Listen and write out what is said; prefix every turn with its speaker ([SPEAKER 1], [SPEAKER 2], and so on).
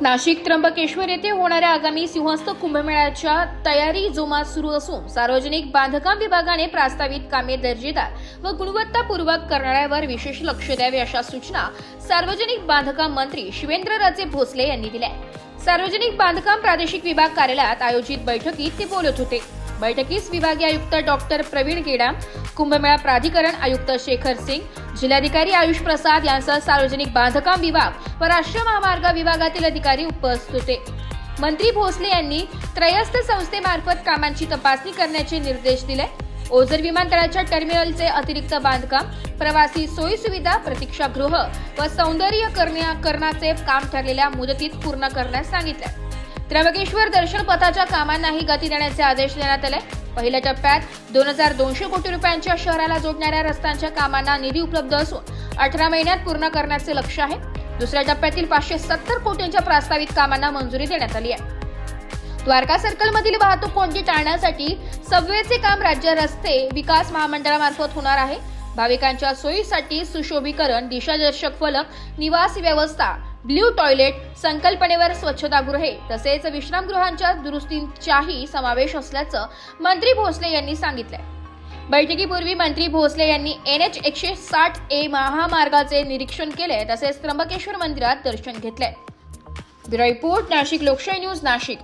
[SPEAKER 1] नाशिक त्र्यंबकेश्वर येथे होणाऱ्या आगामी सिंहस्थ कुंभमेळ्याच्या तयारी जोमात सुरू असून सार्वजनिक बांधकाम विभागाने प्रस्तावित कामे दर्जेदार व गुणवत्तापूर्वक करणाऱ्यावर विशेष लक्ष द्यावे अशा सूचना सार्वजनिक बांधकाम मंत्री शिवेंद्रराजे भोसले यांनी दिल्या. सार्वजनिक बांधकाम प्रादेशिक विभाग कार्यालयात आयोजित बैठकीत ते बोलत होते. बैठकीस विभागीय आयुक्त डॉक्टर प्रवीण गेडाम कुंभमेळा प्राधिकरण आयुक्त शेखर सिंग जिल्हाधिकारी आयुष प्रसाद यांसह सार्वजनिक बांधकाम विभाग व राष्ट्रीय महामार्ग विभागातील अधिकारी उपस्थित होते. मंत्री भोसले यांनी त्रयस्थ संस्थेमार्फत कामांची तपासणी करण्याचे निर्देश दिले. ओझर विमानतळाच्या टर्मिनलचे अतिरिक्त बांधकाम प्रवासी सोयी सुविधा प्रतीक्षागृह व सौंदर्यकरणाचे काम ठरलेल्या मुदतीत पूर्ण करण्यास सांगितले. त्र्यंबकेश्वर दर्शन पथाच्या कामांनाही गती देण्याचे आदेश देण्यात आले. पहिल्या टप्प्यात दोन हजार दोनशे कोटी रुपयांच्या शहराला जोडणाऱ्या रस्त्यांच्या कामांना निधी उपलब्ध असून अठरा महिन्यात पूर्ण करण्याचे लक्ष आहे. दुसऱ्या टप्प्यातील पाचशे सत्तर कोटींच्या प्रास्तावित कामांना मंजुरी देण्यात आली आहे. द्वारका सर्कलमधील वाहतूक कोंडी टाळण्यासाठी सबवेचे काम राज्य रस्ते विकास महामंडळामार्फत होणार आहे. भाविकांच्या सोयीसाठी सुशोभीकरण दिशादर्शक फलक निवास व्यवस्था ब्ल्यू टॉयलेट संकल्पनेवर स्वच्छतागृहे तसेच विश्रामगृहांच्या दुरुस्तींचाही समावेश असल्याचं मंत्री भोसले यांनी सांगितलंय. बैठकीपूर्वी मंत्री भोसले यांनी एन एच एकशे साठ ए महामार्गाचे निरीक्षण केले तसेच त्र्यंबकेश्वर मंदिरात दर्शन घेतले ब्युरो रिपोर्ट नाशिक लोकशाही न्यूज नाशिक.